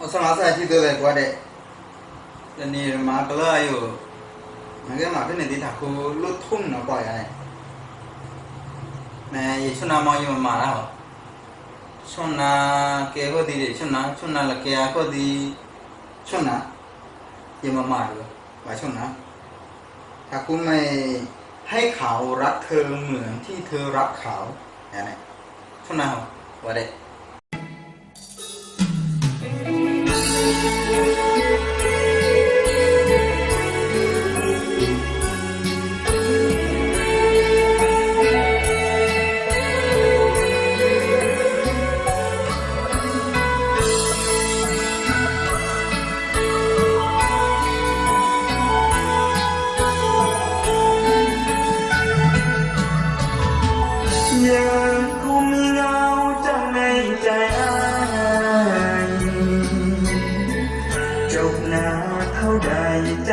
అవసరమాసా చితోలే కోడే తని మా కలాయో మగే మా పెన్ ది తాకు లు థుం నా పా యానే మే యేసునా మా యమ మా రా సున్నా కే హో ది సున్నా సున్నా ల కే ఆ హో ది సున్నా యమ మా రు మా సున్నా ถ้าคุณไม่ให้เขารักเธอเหมือนที่เธอรักเขาอย่างนี้ชุนนะว่าเด็ก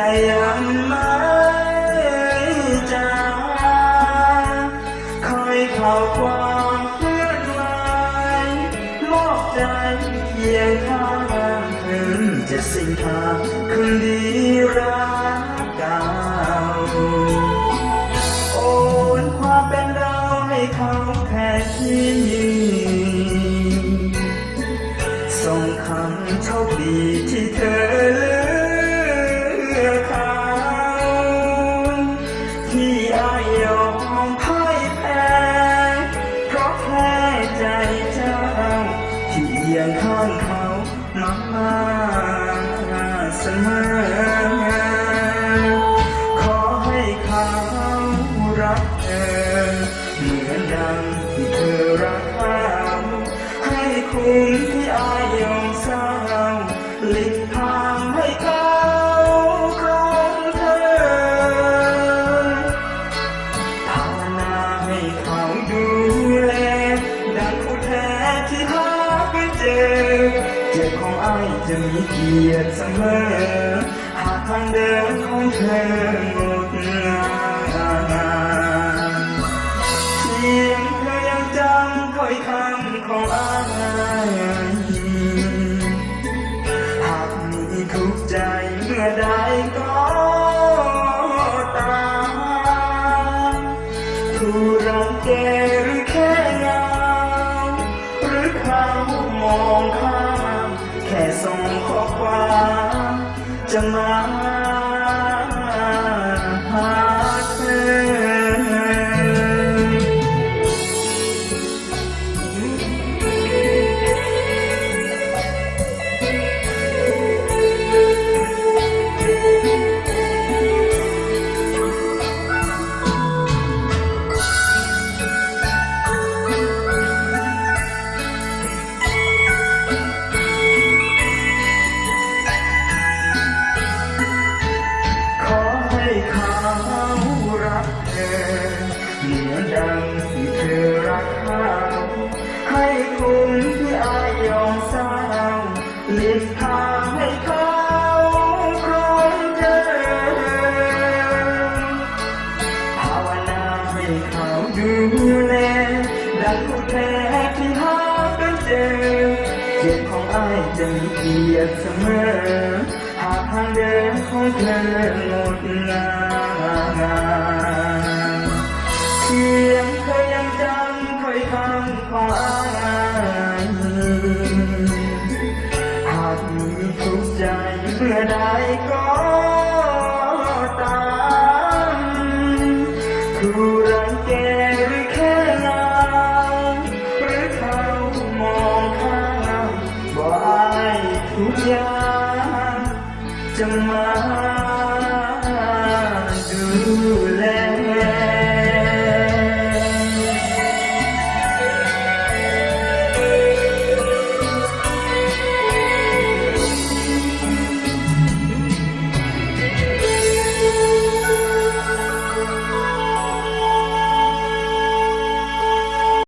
ใจยังไม่จางคอยข่าวความเคลื่อนไหวมอบใจเคียงข้างถึงจะสิ้นทางคืน มามาเสมอขอให้เขารักเธอเหมือนดังที่เธอรักเขาให้คุ้มที่อายยอ จะมีเกียรติเสมอ หากทางเดินของเธองดงามเพียงเธอยังจำถ้อยคำของอายหากมีทุกข์ใจเมื่อใดก็ตามผู้รังแก ความจะมา ทางให้เขาครองเธอภาวนาให้เขาดูแลดังผู้แท้ที่หากันเจอเกียรติของอ้ายจะมีเกียรติเสมอหากทางเดินของเธองดงามเพียงเธอยังจำถ้อยคำของอ้าย ทุกใจเมื่อใดก็ตามผู้รังแกหรือแค่เงหรือเขามองข้ามบ่อายทุกอย่างจะมา